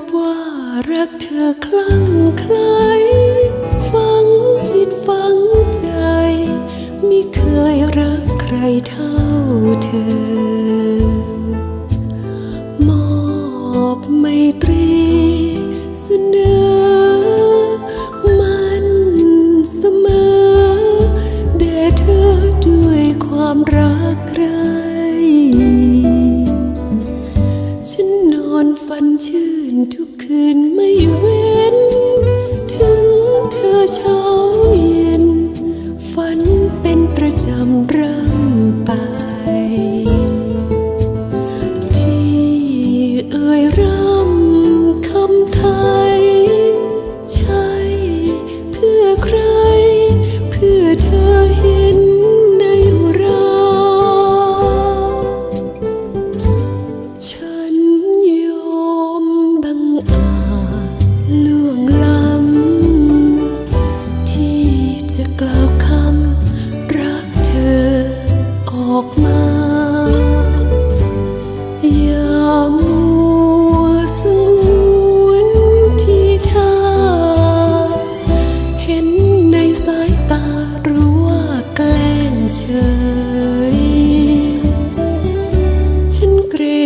ับว่ารักเธอคลั่งไคล้ฟังจิตฟังใจ ไม่เคยรักใครเท่าเธอ คืนไม่อยู่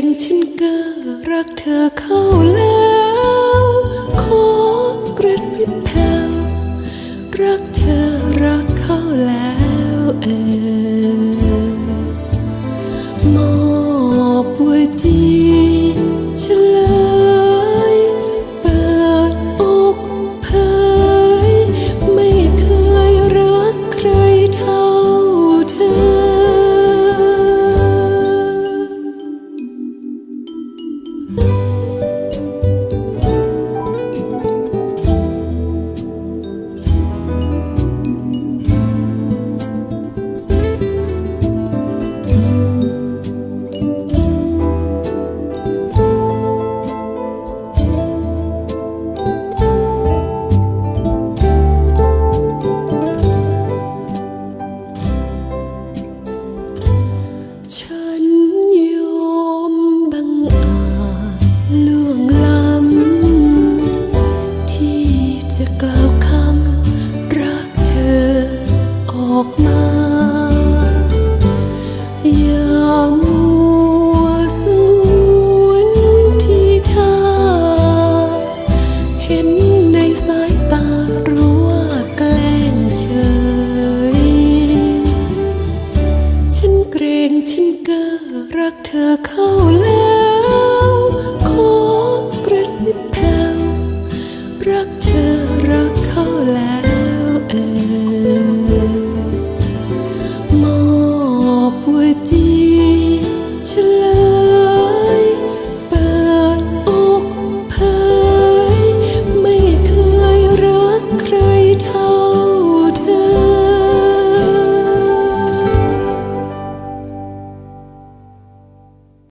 งฉันก็รักเธอเข้าแล้ว ขอกระซิบแผ่วรักเธอรักเข้าแล้วเออมอบหัวใจ 秋 ฉันกอรักเธอเข้า